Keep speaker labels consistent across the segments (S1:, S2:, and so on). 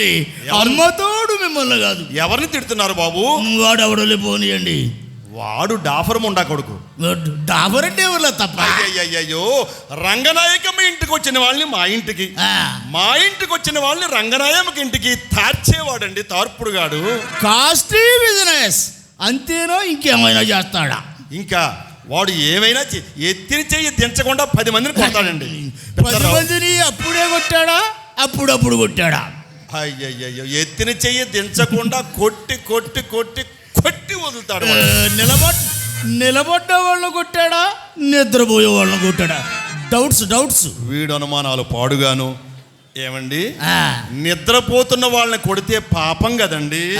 S1: ఎవరు?
S2: అమ్మతోడు మిమ్మల్ని కాదు.
S1: ఎవరిని తిడుతున్నారు బాబు?
S2: వాడు ఎవడలే పోనీయండి.
S1: వాడు డాఫర్ ముండా కొడుకు.
S2: డాబర్ అంటే ఎవరు తప్ప?
S1: అయ్యయ్యో రంగనాయకమ్మ ఇంటికి వచ్చిన వాళ్ళని మా ఇంటికి. మా ఇంటికి వచ్చిన వాళ్ళని రంగనాయమ్మకి ఇంటికి తార్చేవాడండి తార్పుడుగాడు.
S2: Costly business. అంతేనో ఇంకేమైనా చేస్తాడా?
S1: ఇంకా వాడు ఏమైనా ఎత్తిన చెయ్యి దించకుండా పది మందిని కొడతాడండి.
S2: పది. మందిని అప్పుడే కొట్టాడా? అప్పుడప్పుడు కొట్టాడా?
S1: అయ్యయ్యో ఎత్తిన చెయ్యి దించకుండా కొట్టి కొట్టి కొట్టి కొట్టి వదులుతాడు.
S2: నిలబడ్ నిలబడ్డ వాళ్ళని కొట్టాడా? నిద్రపోయే వాళ్ళని కొట్టాడా? డౌట్స్ డౌట్స్
S1: వీడు అనుమానాలు పాడుగాను. ఏమండి? నిద్రపోతున్న వాళ్ళని కొడితే పాపం కదండి.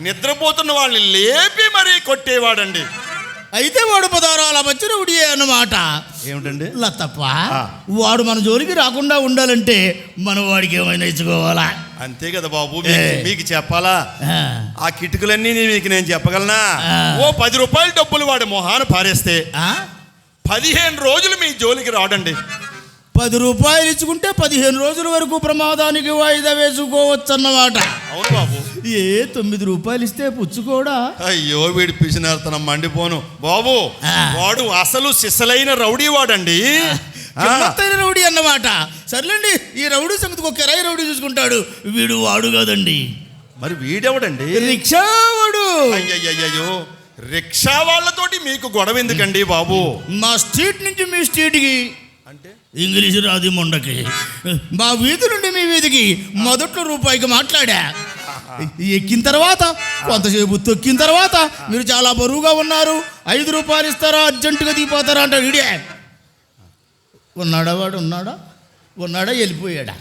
S1: నిద్రపోతున్న వాళ్ళని లేపి మరీ కొట్టేవాడండి.
S2: అయితే వాడు పదారాల మధ్యన ఉడియే అన్నమాట.
S1: ఏమిటండి?
S2: లతప్ప
S1: ఆ.
S2: వాడు మన జోలికి రాకుండా ఉండాలంటే మనం వాడికి ఏమైనా ఇచ్చుకోవాలా?
S1: అంతే కదా బాబు మీకు- చెప్పాలా?
S2: ఆ,
S1: కిటుకులన్నీ మీకు నేను చెప్పగలనా. ఓ పది రూపాయల డబ్బులు వాడి మొహాన పారేస్తే? పదిహేను రోజులు మీ జోలికి రాడండి.
S2: పది రూపాయలు ఇచ్చుకుంటే పదిహేను రోజుల వరకు ప్రమాదానికి వాయిదా వేసుకోవచ్చు అన్నమాట
S1: అవును బాబు.
S2: ఏ తొమ్మిది రూపాయలు ఇస్తే పుచ్చుకోడా?
S1: అయ్యో వీడి పిసినారుతనం మండిపోను. బాబు. వాడు అసలు సిసలైన రౌడీ వాడండి.
S2: కిమ్మత్తైన రౌడీ అన్నమాట. సర్లేండి ఈ రౌడీ సంగతికి ఒక ఎరాయి రౌడీ చూసుకుంటాడు. వీడు వాడు కాదండి.
S1: మరి వీడెవడండి?
S2: రిక్షా వాడు
S1: అయ్యయ్యో రిక్షా వాళ్ళతోటి మీకు గొడవ ఎందుకండి బాబు?
S2: మా స్ట్రీట్ నుంచి మీ స్ట్రీట్కి.
S1: అంటే?
S2: ఇంగ్లీష్ రాదు మొండకి. మా వీధి నుండి మీ వీధికి మొదట్లో రూపాయికి మాట్లాడా. ఎక్కిన తర్వాత కొంతసేపు తొక్కిన తర్వాత మీరు చాలా బరువుగా ఉన్నారు. ఐదు రూపాయలు ఇస్తారా అర్జెంటుగా దిగిపోతారా అంటాడు ఇడే ఉన్నాడా వాడు ఉన్నాడా? ఉన్నాడా? వెళ్ళిపోయాడా?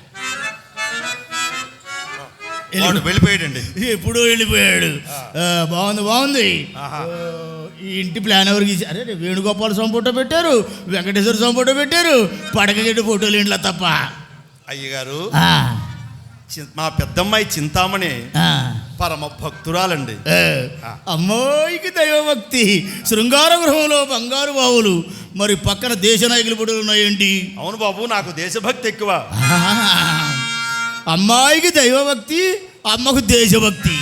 S1: వెళ్ళిపోయాడండి.
S2: ఎప్పుడో వెళ్ళిపోయాడు. బాగుంది బాగుంది. ఈ ఇంటి ప్లాన్ ఎవరికి అరే వేణుగోపాల స్వామి ఫోటో పెట్టారు వెంకటేశ్వర స్వామి ఫోటో పెట్టారు పడకగడ్డి ఫోటోలు ఇంట్లో తప్ప?
S1: అయ్యగారు మా పెద్దమ్మాయి చింతామణి పరమ భక్తురాలండి.
S2: అమ్మోయికి దైవభక్తి శృంగార గృహంలో బంగారు బావులు మరి పక్కన దేశ నాయకులు ఫోటోలు ఉన్నాయేంటి?
S1: అవును బాబు నాకు దేశభక్తి ఎక్కువ.
S2: అమ్మాయికి దైవభక్తి అమ్మకు దేశభక్తి.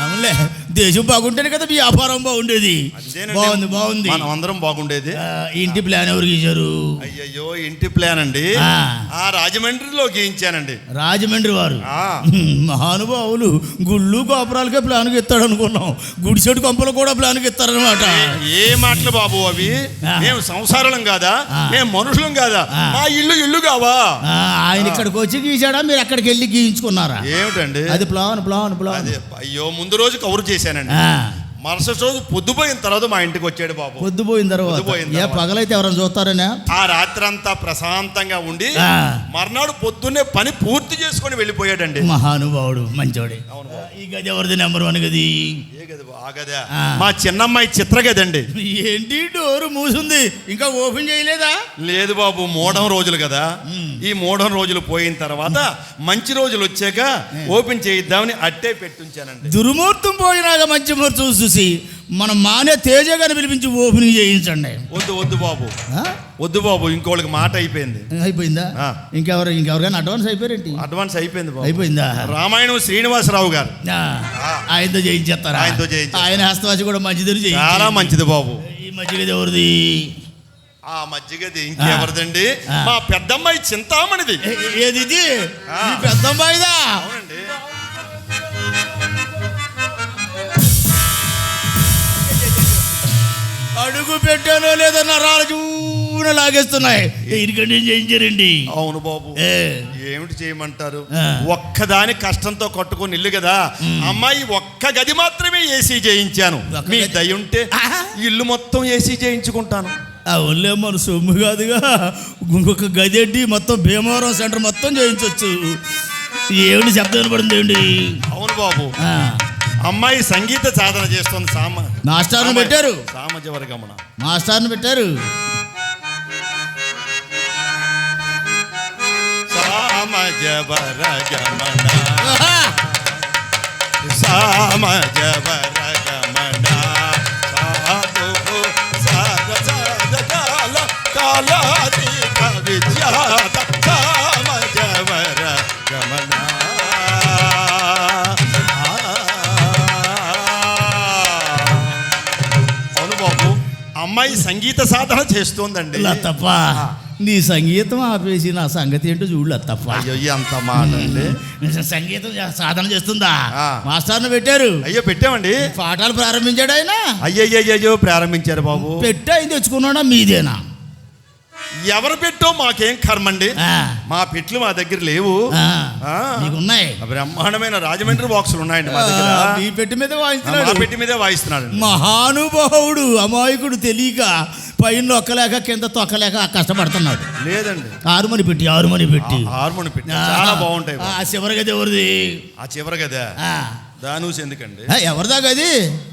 S2: అవునులే. దేశం బాగుంటేనే కదా వ్యాపారం బాగుండేది. బాగుంది బాగుంది.
S1: మనం అందరం బాగుండేది
S2: ఇంటి ప్లాన్ ఎవరికి ఇచ్చారు
S1: అయ్యయ్యో ఇంటి ప్లాన్ అండి.
S2: ఆ.
S1: రాజమండ్రిలో గీయించానండి.
S2: రాజమండ్రి వారు. మహానుభావులు గుళ్ళు గోపురాలకే ప్లాన్కి ఇస్తాడు అనుకున్నాం గుడిసెడు కంపలు కూడా ప్లాన్కి ఇస్తారనమాట
S1: ఏ మాటలు బాబు అవి. మేము సంసారం కాదా. మేము మనుషులం కాదా. మా ఇల్లు ఇల్లు కావా?
S2: ఆయన ఇక్కడికి వచ్చి గీసాడా మీరు అక్కడికి వెళ్ళి గీయించుకున్నారా?
S1: ఏమిటండి?
S2: అది ప్లాన్ ప్లాన్ ప్లాన్.
S1: అయ్యో ముందు రోజు కవర్ చేశానండి మరుసటి రోజు పొద్దుపోయిన తర్వాత మా ఇంటికి వచ్చాడు బాబు.
S2: పొద్దుపోయిన తర్వాత? ఏ. పగలైతే ఎవరైనా చూస్తారనే?
S1: ఆ రాత్రి అంతా ప్రశాంతంగా ఉండి. మర్నాడు పొద్దున్నే పని పూర్తి చేసుకొని వెళ్ళిపోయాడండి.
S2: మహానుభావుడు మంచోడే. ఈ గది ఎవరిది? నెంబర్ వన్ గది?
S1: ఏ గది? మా చిన్నమ్మాయి చిత్ర గదండి
S2: ఏంటి డోరు మూసుంది? ఇంకా ఓపెన్ చేయలేదా?
S1: లేదు బాబు మూడం రోజులు కదా. ఈ మూడం రోజులు పోయిన తర్వాత మంచి రోజులు వచ్చాక ఓపెన్ చేయిద్దామని అట్టే పెట్టుంచానండి.
S2: దుర్ముహూర్తం పోయినాక మంచి ముహూర్తం చూసి మనం మానే తేజ గారిని పిలిపించి ఓపెనింగ్ చేయించండి.
S1: వద్దు వద్దు బాబు? వద్దు బాబు ఇంకోళ్ళకి మాట అయిపోయింది.
S2: అయిపోయిందా. ఇంకెవరు ఇంకెవరికైనా అడ్వాన్స్ అయిపోయారేంటి?
S1: అడ్వాన్స్ అయిపోయింది బాబు.
S2: అయిపోయిందా?
S1: రామాయణం శ్రీనివాసరావు గారు.
S2: ఆయనతో చేయించేస్తారా?
S1: ఆయనతో చేయించేస్తారు.
S2: ఆయన హస్తవాసి కూడా చేయించి
S1: చాలా మంచిది బాబు.
S2: ఈ మధ్యగది ఎవరిది?
S1: ఆ మజ్జిగది ఇంకెవరిదండి. మా పెద్దమ్మాయి చింతామణిది.
S2: ఏది ఇది? పెద్దమ్మాయిదా? పెట్టానో లేదో నరాలు చూడ లాగేస్తున్నాయి. ఇరికండి చేయించారండి
S1: అవును బాబు.
S2: ఏ.
S1: ఏమిటి చేయమంటారు. ఒక్కదాని కష్టంతో కట్టుకొని ఇల్లు కదా. అమ్మాయి ఒక్క గది మాత్రమే ఏసీ చేయించాను. మీ? దయ ఉంటే. ఇల్లు మొత్తం ఏసీ చేయించుకుంటాను.
S2: అవునులే మన సొమ్ము కాదుగా. ఇంకొక గదెడ్డి మొత్తం భీమవరం సెంటర్ మొత్తం చేయించవచ్చు ఏమిటి శబ్దం వినపడింది ఏంటి
S1: అవును బాబు. అమ్మాయి సంగీత సాధన చేస్తుంది సామ
S2: మాస్టర్ను
S1: సామ-
S2: పెట్టారు.
S1: సామజ వర్గమున
S2: మాస్టర్ను పెట్టారు.
S1: సామజ వర్గమన! సామజ వర్గమన సాధు సాధ సాధ కాల అమ్మాయి సంగీత సాధన చేస్తోందండి.
S2: లత్తప్ప నీ సంగీతం ఆపేసి నా సంగతి ఏంటో చూడు లత్తప్ప
S1: అయ్యో ఎంత మాట అండి
S2: నిజం సంగీతం సాధన చేస్తుందా. మాస్టర్ను పెట్టారు.
S1: అయ్యో పెట్టామండి.
S2: పాఠాలు ప్రారంభించాడు ఆయన?
S1: అయ్యయ్యో ప్రారంభించారు బాబు.
S2: పెట్టి తెచ్చుకున్నాడా? మీదేనా?
S1: ఎవరు పెట్టో మాకేం కర్మండి? మా పెట్లు మా దగ్గర లేవు.
S2: మీకున్నాయి
S1: బ్రహ్మాండమైన రాజమండ్రి బాక్సులు ఉన్నాయండి మా దగ్గర.
S2: మీ పెట్టి మీద వాయించినాడు
S1: పెట్టి మీదే వాయిస్తున్నాడు
S2: మహానుభావుడు అమాయకుడు తెలియక పైన నొక్కలేక కింద తొక్కలేక కష్టపడుతున్నాడు.
S1: లేదండి.
S2: ఆరుమని పెట్టి ఆరుమని పెట్టి.
S1: హార్మోని పెట్టి. చాలా బాగుంటాయి
S2: ఆ, చివరి గది ఎవరిది?
S1: ఆ చివరి
S2: ఆ,
S1: దానూసి ఎందుకండి?
S2: ఆ, ఎవరిదా గది?
S1: దా-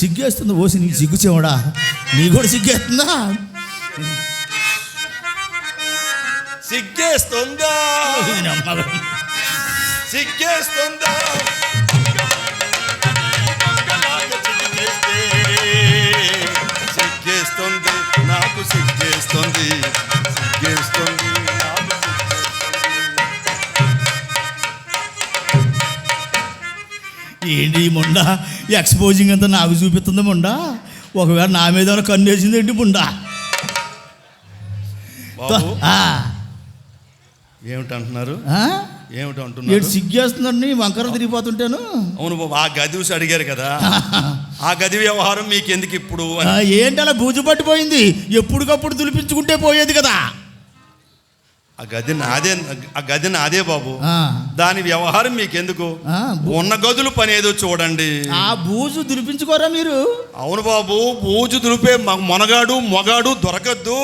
S1: సిగ్గేస్తోంది.
S2: ఓసి నీకు సిగ్గు చెవడా నీ కూడా సిగ్గేస్తుందా?
S1: సిగ్గేస్తుందా? సిగ్గేస్తుందా? సిగ్గేస్తుంది నాకు సిగ్గేస్తుంది సిగ్గేస్తుంది
S2: ఏంటి ముండ? ఎక్స్పోజింగ్ అంతా నాకు చూపిస్తుంది ముండ? ఒకవేళ నా మీద ఏమైనా కన్ను వేసింది ఏంటి ముండ?
S1: ఏమిటంటున్నారు? ఏమిటంటున్నారు?
S2: సిగ్గేస్తుందండి వంకర తిరిగిపోతుంటాను.
S1: అవును బాబు ఆ గది చూసి అడిగారు కదా. ఆ గది వ్యవహారం మీకు ఎందుకు ఇప్పుడు
S2: ఏంటి అలా బూజు పట్టిపోయింది? ఎప్పటికప్పుడు తులిపించుకుంటే పోయేది కదా.
S1: ఆ గది నాదే ఆ గది నాదే బాబు. దాని వ్యవహారం మీకెందుకు? ఉన్న గదులు పని ఏదో చూడండి.
S2: ఆ బూజు దులిపించుకోరా మీరు?
S1: అవును బాబు బూజు దులిపే మొనగాడు మొగాడు దొరకద్దు.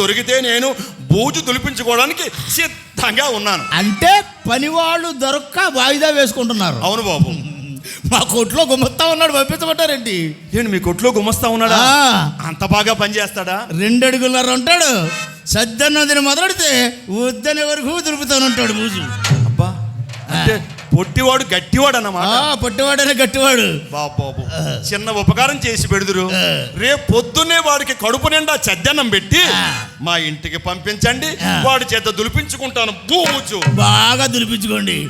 S1: దొరికితే నేను బూజు దులిపించుకోవడానికి సిద్ధంగా ఉన్నాను.
S2: అంటే పనివాళ్ళు దొరక్క వాయిదా వేసుకుంటున్నారు.
S1: అవును బాబు.
S2: మా కొట్లో గుమ్మస్తా ఉన్నాడు పంపించమంటారండి
S1: ఏంటి? మీ కొట్లో గుమస్తా ఉన్నాడా? అంత బాగా పనిచేస్తాడా
S2: రెండు అడుగులన్నర ఉంటాడు. సద్దన్నదిని మొదలెడితే వద్దనే వరకు దులుపుతాను ఉంటాడు బూజు.
S1: అబ్బా అంటే పొట్టివాడు గట్టివాడు అన్నమాట.
S2: పట్టివాడనే గట్టివాడు.
S1: బాబు చిన్న ఉపకారం చేసి పెడుదురు. రేపు పొద్దున్నే వాడికి కడుపు నిండా చద్దన్నం పెట్టి. మా ఇంటికి పంపించండి. వాడి చేత దులిపించుకుంటాను
S2: బాగా దులిపించుకోండి.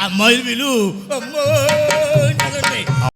S2: అమ్మాయిలు వీలు అమ్మో.